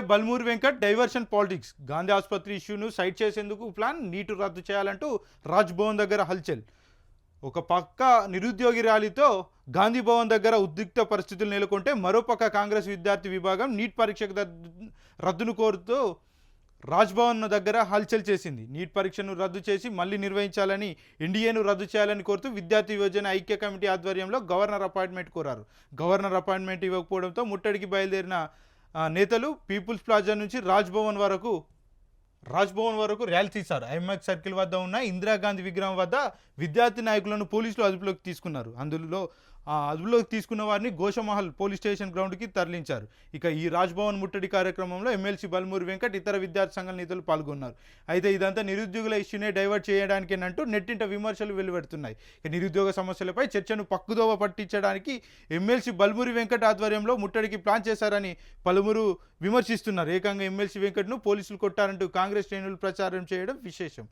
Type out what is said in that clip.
Balmoori Venkat diversion politics. Gandhi ఆసుపత్రి ఇష్యూను side చేసేందుకు ప్లాన్ నీటు రద్దు చేయాలంటూ రాజ్ భవన్ దగ్గర హల్చల్. ఒక పక్క నిరుద్యోగి ర్యాలీతో గాంధీ భవన్ దగ్గర ఉద్రిక్త పరిస్థితులు నెలకొంటే మరోపక్క కాంగ్రెస్ విద్యార్థి విభాగం నీట్ పరీక్షకు రద్దు- రద్దును కోరుతూ రాజ్భవన్ దగ్గర హల్చల్ చేసింది. నీట్ పరీక్షను రద్దు చేసి మళ్ళీ నిర్వహించాలని ఎన్డీఏను రద్దు చేయాలని కోరుతూ విద్యార్థి యువజన ఐక్య కమిటీ ఆధ్వర్యంలో గవర్నర్ అపాయింట్మెంట్ కోరారు. గవర్నర్ అపాయింట్మెంట్ ఇవ్వకపోవడంతో ముట్టడికి బయలుదేరిన నేతలు పీపుల్స్ ప్లాజా నుంచి రాజ్భవన్ వరకు రాజ్భవన్ వరకు ర్యాలీ తీశారు. ఐఎంఎక్స్ సర్కిల్ వద్ద ఉన్న ఇందిరాగాంధీ విగ్రహం వద్ద విద్యార్థి నాయకులను పోలీసులు అదుపులోకి తీసుకున్నారు. అందులో అదుపులోకి తీసుకున్న వారిని గోషమహల్ పోలీస్ స్టేషన్ గ్రౌండ్కి తరలించారు. ఇక ఈ రాజ్భవన్ ముట్టడి కార్యక్రమంలో ఎమ్మెల్సీ బల్మూరి వెంకట్ ఇతర విద్యార్థి సంఘాల నేతలు పాల్గొన్నారు. అయితే ఇదంతా నిరుద్యోగుల ఇష్యూనే డైవర్ట్ చేయడానికేనంటూ నెట్టింట విమర్శలు వెలువడుతున్నాయి. ఇక నిరుద్యోగ సమస్యలపై చర్చను పక్కుదోవ పట్టించడానికి ఎమ్మెల్సీ బల్మూరి వెంకట్ ఆధ్వర్యంలో ముట్టడికి ప్లాన్ చేశారని పలువురు విమర్శిస్తున్నారు. ఏకంగా ఎమ్మెల్సీ వెంకట్ను పోలీసులు కొట్టారంటూ కాంగ్రెస్ కాంగ్రెస్ శ్రేణులు ప్రచారం చేయడం విశేషం.